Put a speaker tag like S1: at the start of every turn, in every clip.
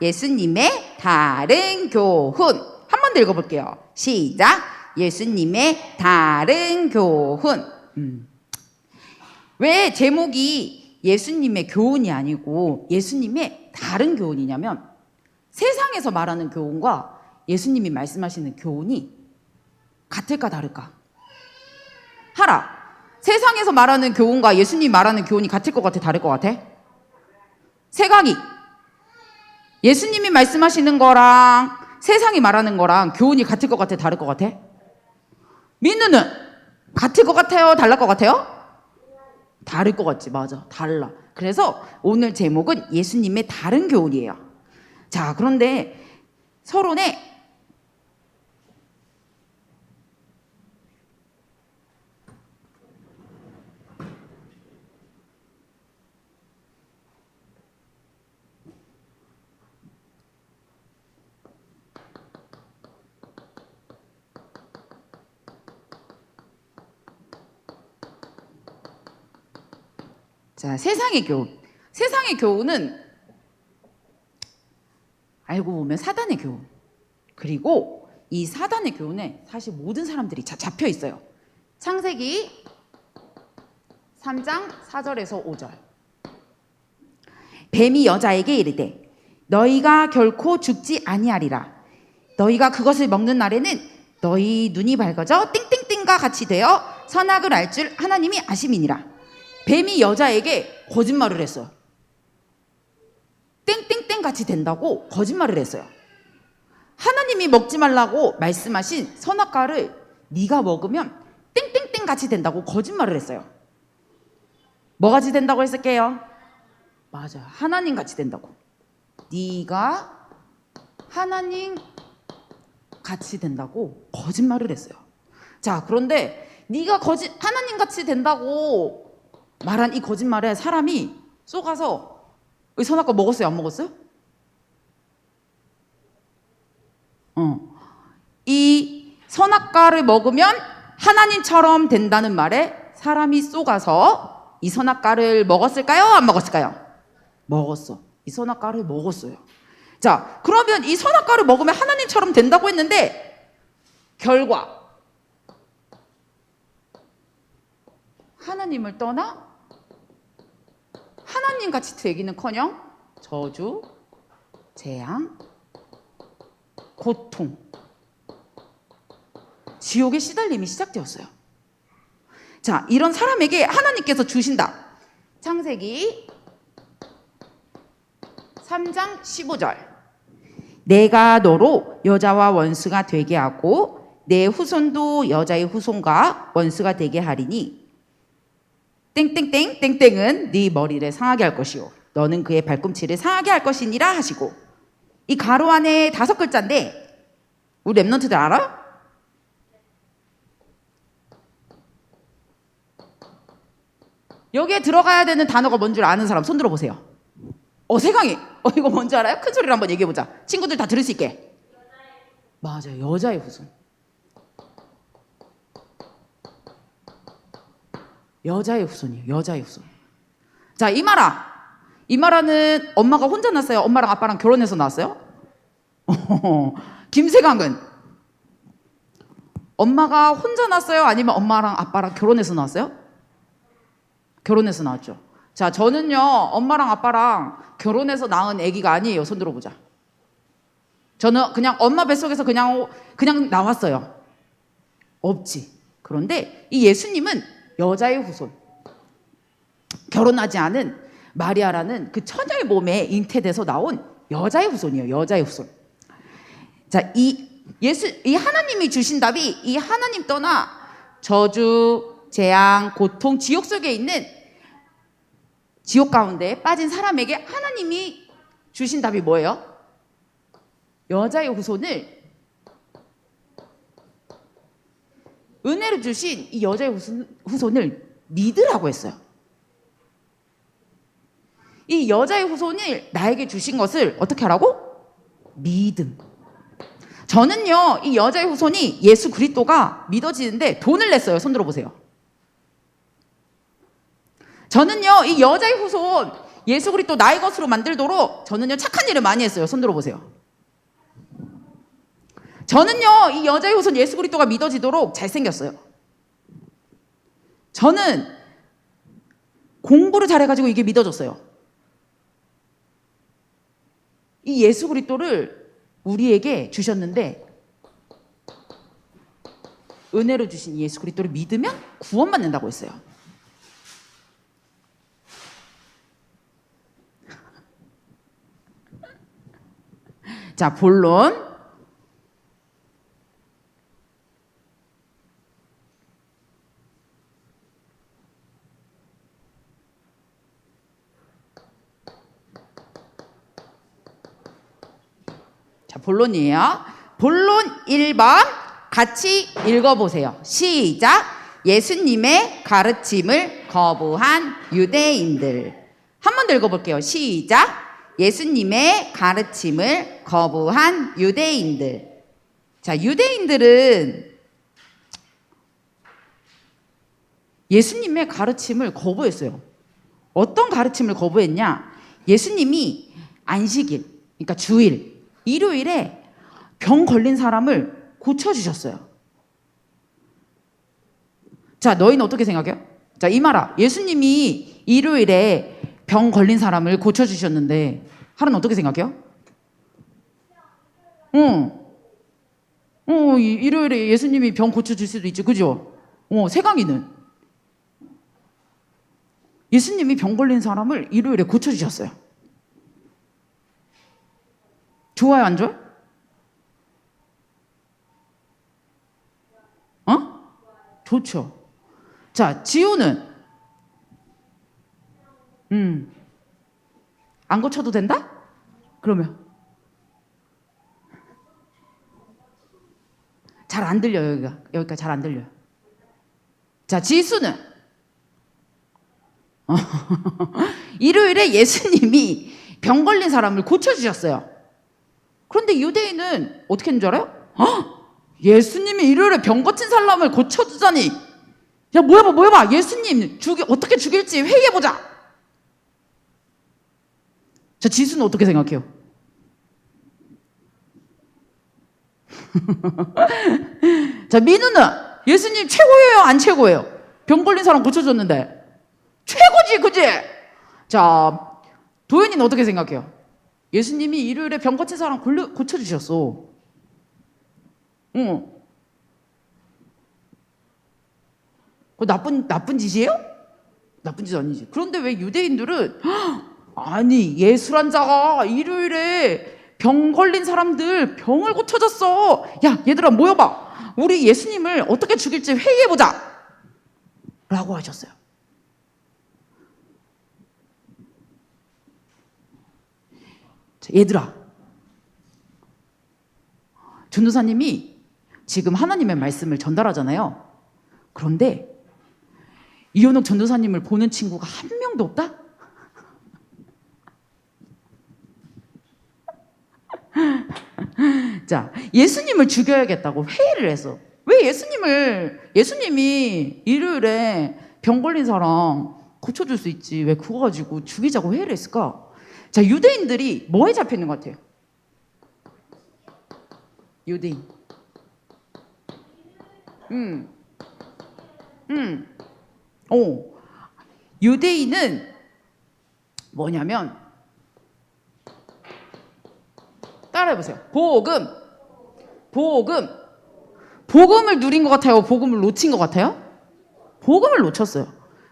S1: 예수님의 다른 교훈. 한 번 더 읽어볼게요. 시작. 예수님의 다른 교훈. 음. 왜 제목이 예수님의 교훈이 아니고 예수님의 다른 교훈이냐면 세상에서 말하는 교훈과 예수님이 말씀하시는 교훈이 같을까 다를까? 하라. 세상에서 말하는 교훈과 예수님 이 말하는 교훈이 같을 것 같아, 다를 것 같아? 세강이 예수님이 말씀하시는 거랑 세상이 말하는 거랑 교훈이 같을 것 같아? 다를 것 같아? 민우는 같을 것 같아요? 달랄 것 같아요? 다를 것 같지. 맞아. 달라. 그래서 오늘 제목은 예수님의 다른 교훈이에요. 자, 그런데 서론에 자, 세상의 교훈. 세상의 교훈은 알고 보면 사단의 교훈. 그리고 이 사단의 교훈에 사실 모든 사람들이 자, 잡혀 있어요. 창세기 3장 4절에서 5절. 뱀이 여자에게 이르되 너희가 결코 죽지 아니하리라. 너희가 그것을 먹는 날에는 너희 눈이 밝아져 띵띵띵과 같이 되어 선악을 알 줄 하나님이 아심이니라. 뱀이 여자에게 거짓말을 했어요. 땡땡땡 같이 된다고 거짓말을 했어요. 하나님이 먹지 말라고 말씀하신 선악과를 네가 먹으면 땡땡땡 같이 된다고 거짓말을 했어요. 뭐 같이 된다고 했을게요? 맞아. 하나님 같이 된다고. 네가 하나님 같이 된다고 거짓말을 했어요. 자, 그런데 네가 거짓 하나님 같이 된다고 말한 이 거짓말에 사람이 쏘가서 이 선악과 먹었어요? 안 먹었어요? 어. 이 선악과를 먹으면 하나님처럼 된다는 말에 사람이 쏘가서 이 선악과를 먹었을까요? 안 먹었을까요? 먹었어. 이 선악과를 먹었어요. 자, 그러면 이 선악과를 먹으면 하나님처럼 된다고 했는데 결과 하나님을 떠나 하나님 같이 되기는커녕 저주, 재앙, 고통, 지옥의 시달림이 시작되었어요. 자, 이런 사람에게 하나님께서 주신다. 창세기 3장 15절. 내가 너로 여자와 원수가 되게 하고 내 후손도 여자의 후손과 원수가 되게 하리니 땡땡땡 땡땡은 네 머리를 상하게 할 것이요 너는 그의 발꿈치를 상하게 할 것이니라 하시고 이 가로 안에 다섯 글자인데 우리 랩넌트들 알아? 여기에 들어가야 되는 단어가 뭔 줄 아는 사람 손 들어보세요 어세강이 어 이거 뭔 줄 알아요? 큰 소리로 한번 얘기해보자 친구들 다 들을 수 있게 맞아요 여자의 후손 여자의 후손이에요. 여자의 후손. 자, 이마라. 이마라는 엄마가 혼자 났어요. 엄마랑 아빠랑 결혼해서 낳았어요. 김세강은 엄마가 혼자 낳았어요? 아니면 엄마랑 아빠랑 결혼해서 낳았어요? 결혼해서 낳았죠. 자, 저는요, 엄마랑 아빠랑 결혼해서 낳은 아기가 아니에요. 손 들어보자. 저는 그냥 엄마 뱃속에서 그냥, 그냥 나왔어요. 없지. 그런데 이 예수님은 여자의 후손 결혼하지 않은 마리아라는 그 처녀의 몸에 잉태돼서 나온 여자의 후손이에요. 여자의 후손. 자, 이 예수 이 하나님이 주신 답이 이 하나님 떠나 저주, 재앙, 고통, 지옥 속에 있는 지옥 가운데 빠진 사람에게 하나님이 주신 답이 뭐예요? 여자의 후손을 은혜를 주신 이 여자의 후손, 을 믿으라고 했어요. 이 여자의 후손을 나에게 주신 것을 어떻게 하라고? 믿음. 저는요, 이 여자의 후손이 예수 그리스도가 믿어지는데 돈을 냈어요. 손 들어보세요. 저는요, 이 여자의 후손 예수 그리스도 나의 것으로 만들도록 저는요, 착한 일을 많이 했어요. 손 들어보세요. 저는요, 이 여자의 후손 예수 그리스도가 믿어지도록 잘생겼어요. 저는 공부를 잘해가지고 이게 믿어졌어요. 이 예수 그리스도를 우리에게 주셨는데 은혜로 주신 예수 그리스도를 믿으면 구원받는다고 했어요. 자, 본론. 본론이에요. 본론 1번 같이 읽어보세요. 시작. 예수님의 가르침을 거부한 유대인들. 한 번 더 읽어볼게요. 시작. 예수님의 가르침을 거부한 유대인들. 자, 유대인들은 예수님의 가르침을 거부했어요. 어떤 가르침을 거부했냐? 예수님이 안식일, 그러니까 주일, 일요일에 병 걸린 사람을 고쳐주셨어요. 자, 너희는 어떻게 생각해요? 자, 이마라. 예수님이 일요일에 병 걸린 사람을 고쳐주셨는데, 하루는 어떻게 생각해요? 어. 어, 일요일에 예수님이 병 고쳐줄 수도 있지, 그죠? 어, 세강이는. 예수님이 병 걸린 사람을 일요일에 고쳐주셨어요. 좋아요, 안 좋아? 어? 좋죠. 자, 지우는 음. 안 고쳐도 된다? 그러면 잘 안 들려요, 여기가. 여기가 잘 안 들려요. 자, 지수는 일요일에 예수님이 병 걸린 사람을 고쳐주셨어요. 근데 유대인은 어떻게 했는 줄 알아요? 헉! 어? 예수님이 일요일에 병거친 사람을 고쳐주자니 야뭐해봐뭐해봐 예수님 죽이 어떻게 죽일지 회의해보자 자 지수는 어떻게 생각해요? 자 민우는 예수님 최고예요 안 최고예요? 병 걸린 사람 고쳐줬는데 최고지 그지? 자 도현이는 어떻게 생각해요? 예수님이 일요일에 병 고친 사람 골려, 고쳐주셨어. 응. 그 나쁜, 나쁜 짓이에요? 나쁜 짓 아니지. 그런데 왜 유대인들은, 아니, 예수란 자가 일요일에 병 걸린 사람들 병을 고쳐줬어. 야, 얘들아, 모여봐. 우리 예수님을 어떻게 죽일지 회의해보자. 라고 하셨어요. 얘들아. 전도사님이 지금 하나님의 말씀을 전달하잖아요. 그런데 이현욱 전도사님을 보는 친구가 한 명도 없다? 자, 예수님을 죽여야겠다고 회의를 해서 왜 예수님을 예수님이 일요일에 병 걸린 사람 고쳐줄 수 있지 왜 그거 가지고 죽이자고 회의를 했을까? 자, 유대인들이 뭐에 잡혀 있는 것 같아요? 유대인. 음. 음. 오. 유대인은 뭐냐면 따라해 보세요. 복음. 복음. 복음을 누린 것 같아요. 복음을 놓친 것 같아요? 복음을 놓쳤어요.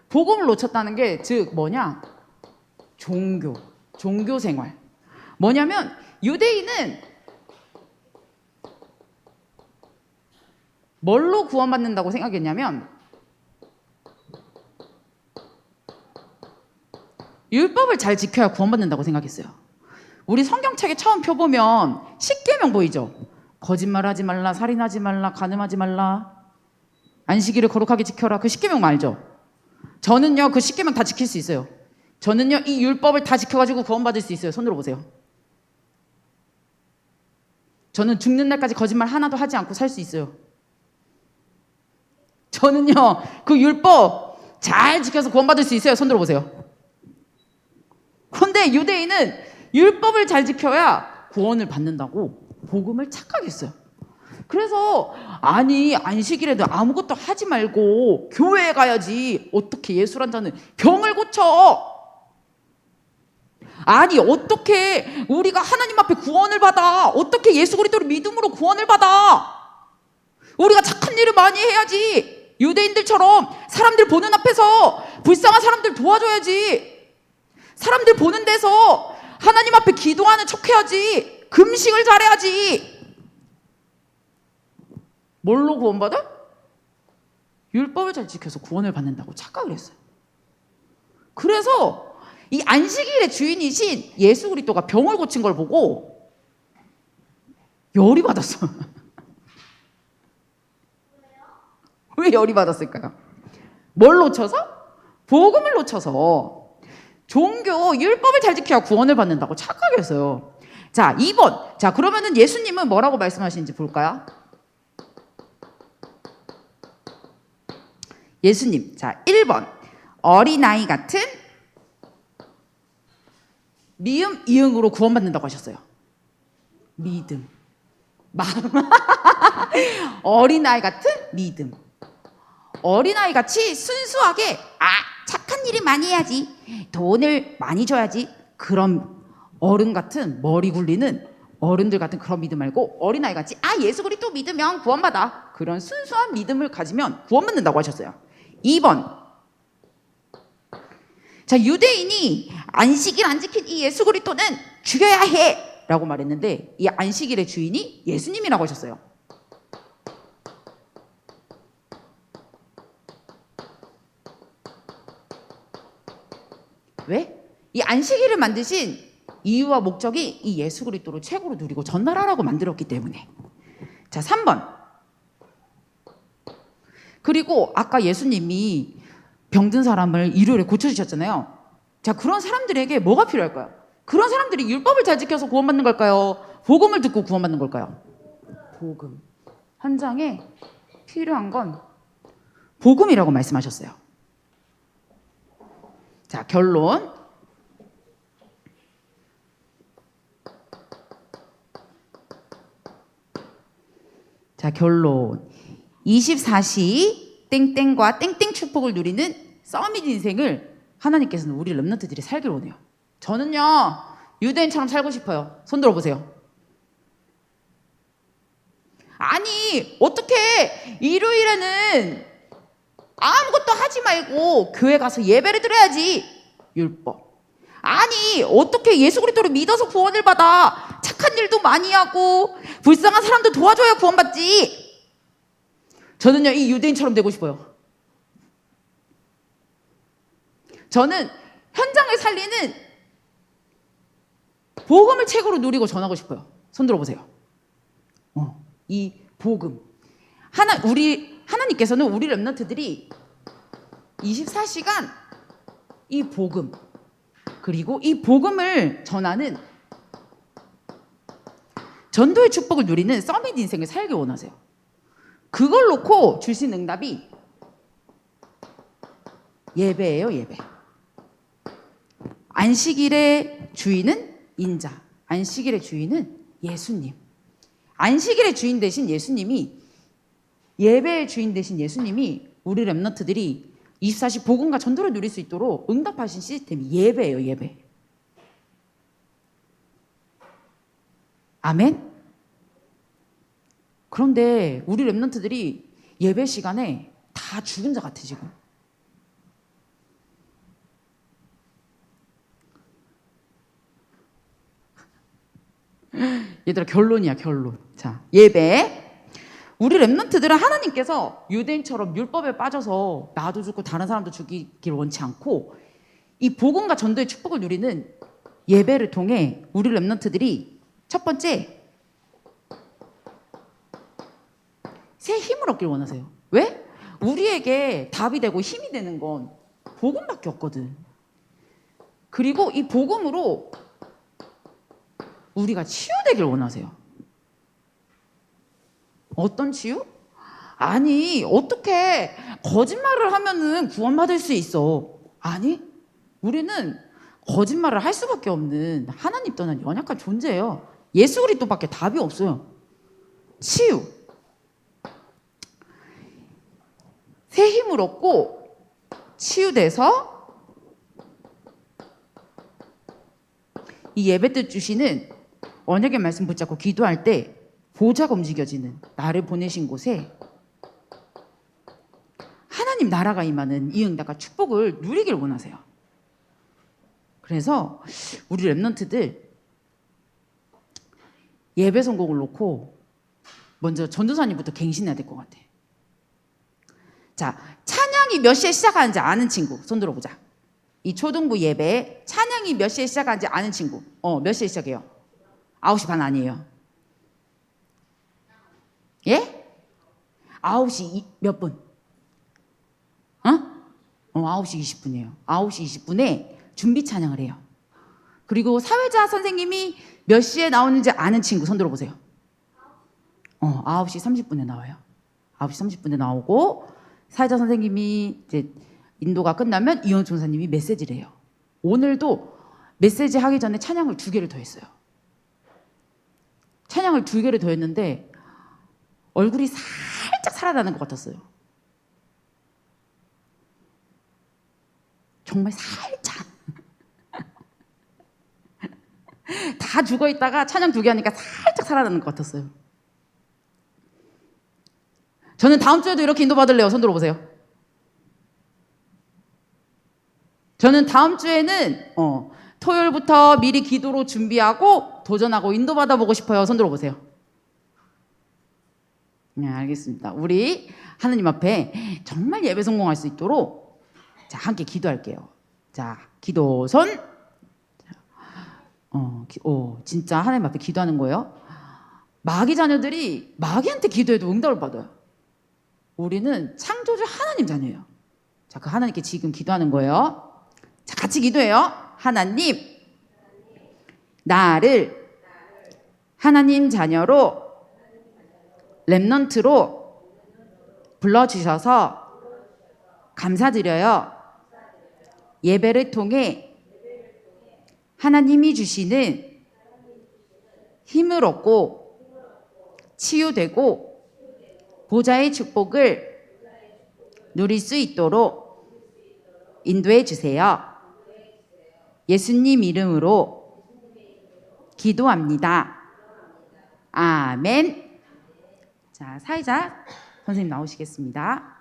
S1: 복음을 놓쳤다는 게 즉 뭐냐? 종교. 종교 생활. 뭐냐면 유대인은 뭘로 구원받는다고 생각했냐면 율법을 잘 지켜야 구원받는다고 생각했어요. 우리 성경책에 처음 펴보면 십계명 보이죠? 거짓말하지 말라, 살인하지 말라, 가늠하지 말라, 안식일을 거룩하게 지켜라. 그 십계명 말죠? 저는요 그 십계명 다 지킬 수 있어요. 저는요 이 율법을 다 지켜가지고 구원받을 수 있어요. 손들어 보세요. 저는 죽는 날까지 거짓말 하나도 하지 않고 살 수 있어요. 저는요 그 율법 잘 지켜서 구원받을 수 있어요. 손들어 보세요. 근데 유대인은 율법을 잘 지켜야 구원을 받는다고 복음을 착각했어요. 그래서 아니 안식일에도 아무것도 하지 말고 교회에 가야지 어떻게 예수란 자는 병을 고쳐 아니 어떻게 우리가 하나님 앞에 구원을 받아? 어떻게 예수 그리스도를 믿음으로 구원을 받아? 우리가 착한 일을 많이 해야지. 유대인들처럼 사람들 보는 앞에서 불쌍한 사람들 도와줘야지. 사람들 보는 데서 하나님 앞에 기도하는 척해야지. 금식을 잘해야지. 뭘로 구원받아? 율법을 잘 지켜서 구원을 받는다고 착각을 했어요. 그래서 이 안식일의 주인이신 예수 그리스도가 병을 고친 걸 보고 열이 받았어. 왜 열이 받았을까요? 뭘 놓쳐서? 복음을 놓쳐서 종교 율법을 잘 지켜야 구원을 받는다고 착각했어요. 자, 2번. 자, 그러면은 예수님은 뭐라고 말씀하시는지 볼까요? 예수님. 자, 1번. 어린아이 같은 미음 이응으로 구원받는다고 하셨어요. 믿음. 마음. 어린아이 같은 믿음. 어린아이 같이 순수하게 아 착한 일을 많이 해야지 돈을 많이 줘야지 그런 어른 같은 머리 굴리는 어른들 같은 그런 믿음 말고 어린아이 같이 아 예수 그리스 믿으면 구원받아 그런 순수한 믿음을 가지면 구원받는다고 하셨어요. 2번 자, 유대인이 안식일 안 지킨 이 예수 그리스도는 죽여야 해! 라고 말했는데 이 안식일의 주인이 예수님이라고 하셨어요. 왜? 이 안식일을 만드신 이유와 목적이 이 예수 그리스도를 최고로 누리고 전나라라고 만들었기 때문에. 자, 3번. 그리고 아까 예수님이 병든 사람을 일요일에 고쳐주셨잖아요. 자, 그런 사람들에게 뭐가 필요할까요? 그런 사람들이 율법을 잘 지켜서 구원받는 걸까요? 복음을 듣고 구원받는 걸까요? 복음. 현장에 필요한 건 복음이라고 말씀하셨어요. 자, 결론. 자, 결론. 24시 땡땡과 땡땡 축복을 누리는 썸밋 인생을 하나님께서는 우리 랩런트들이 살로 원해요. 저는요, 유대인처럼 살고 싶어요. 손 들어보세요. 아니, 어떻게 일요일에는 아무것도 하지 말고 교회 가서 예배를 드려야지. 율법. 아니, 어떻게 예수 그리스도를 믿어서 구원을 받아? 착한 일도 많이 하고 불쌍한 사람들 도와줘야 구원받지. 저는요, 이 유대인처럼 되고 싶어요. 저는 현장을 살리는 복음을 책으로 누리고 전하고 싶어요. 손 들어보세요. 어, 이 복음. 하나, 우리, 하나님께서는 우리 랩런트들이 24시간 이 복음, 그리고 이 복음을 전하는 전도의 축복을 누리는 서밋 인생을 살기 원하세요. 그걸 놓고 주신 응답이 예배예요, 예배. 안식일의 주인은 인자, 안식일의 주인은 예수님. 안식일의 주인 대신 예수님이 예배의 주인 대신 예수님이 우리 랩너트들이 24시 복음과 전도를 누릴 수 있도록 응답하신 시스템이 예배예요, 예배. 아멘? 그런데 우리 랩런트들이 예배 시간에 다 죽은 자 같아, 지금. 얘들아 결론이야 결론. 자 예배. 우리 랩런트들은 하나님께서 유대인처럼 율법에 빠져서 나도 죽고 다른 사람도 죽이길 원치 않고 이 복음과 전도의 축복을 누리는 예배를 통해 우리 랩런트들이 첫 번째 새 힘을 얻길 원하세요. 왜? 우리에게 답이 되고 힘이 되는 건 복음밖에 없거든. 그리고 이 복음으로 우리가 치유되길 원하세요. 어떤 치유? 아니, 어떻게 거짓말을 하면은 구원받을 수 있어. 아니, 우리는 거짓말을 할 수밖에 없는 하나님 떠난 연약한 존재예요. 예수 그리스도밖에 답이 없어요. 치유. 새 힘을 얻고 치유돼서 이 예배 때 주시는 언약의 말씀 붙잡고 기도할 때 보좌가 움직여지는 나를 보내신 곳에 하나님 나라가 임하는 이 응답과 축복을 누리길 원하세요. 그래서 우리 랩런트들 예배 선곡을 놓고 먼저 전도사님부터 갱신해야 될 것 같아. 자, 찬양이 몇 시에 시작하는지 아는 친구 손 들어보자. 이 초등부 예배 찬양이 몇 시에 시작하는지 아는 친구. 어, 몇 시에 시작해요? 9시 반 아니에요. 예? 9시 몇 분? 어? 어, 9시 20분이에요. 9시 20분에 준비 찬양을 해요. 그리고 사회자 선생님이 몇 시에 나오는지 아는 친구 손 들어보세요. 어, 9시 30분에 나와요. 9시 30분에 나오고 사회자 선생님이 이제 인도가 끝나면 이혼준사님이 메시지를 해요. 오늘도 메시지 하기 전에 찬양을 두 개를 더 했어요. 찬양을 두 개를 더 했는데 얼굴이 살짝 살아나는 것 같았어요. 정말 살짝. 다 죽어 있다가 찬양 두 개 하니까 살짝 살아나는 것 같았어요. 저는 다음 주에도 이렇게 인도받을래요. 손 들어보세요. 저는 다음 주에는 어, 토요일부터 미리 기도로 준비하고 도전하고 인도받아 보고 싶어요. 손 들어 보세요. 네, 알겠습니다. 우리 하느님 앞에 정말 예배 성공할 수 있도록 자, 함께 기도할게요. 자, 기도선. 어, 기, 오, 어, 진짜 하나님 앞에 기도하는 거예요. 마귀 자녀들이 마귀한테 기도해도 응답을 받아요. 우리는 창조주 하나님 자녀예요. 자, 그 하나님께 지금 기도하는 거예요. 자, 같이 기도해요. 하나님, 나를 하나님 자녀로 랩넌트로 불러주셔서 감사드려요. 예배를 통해 하나님이 주시는 힘을 얻고 치유되고 보좌의 축복을 누릴 수 있도록 인도해 주세요. 예수님 이름으로 기도합니다. 아멘. 자, 사회자 선생님 나오시겠습니다.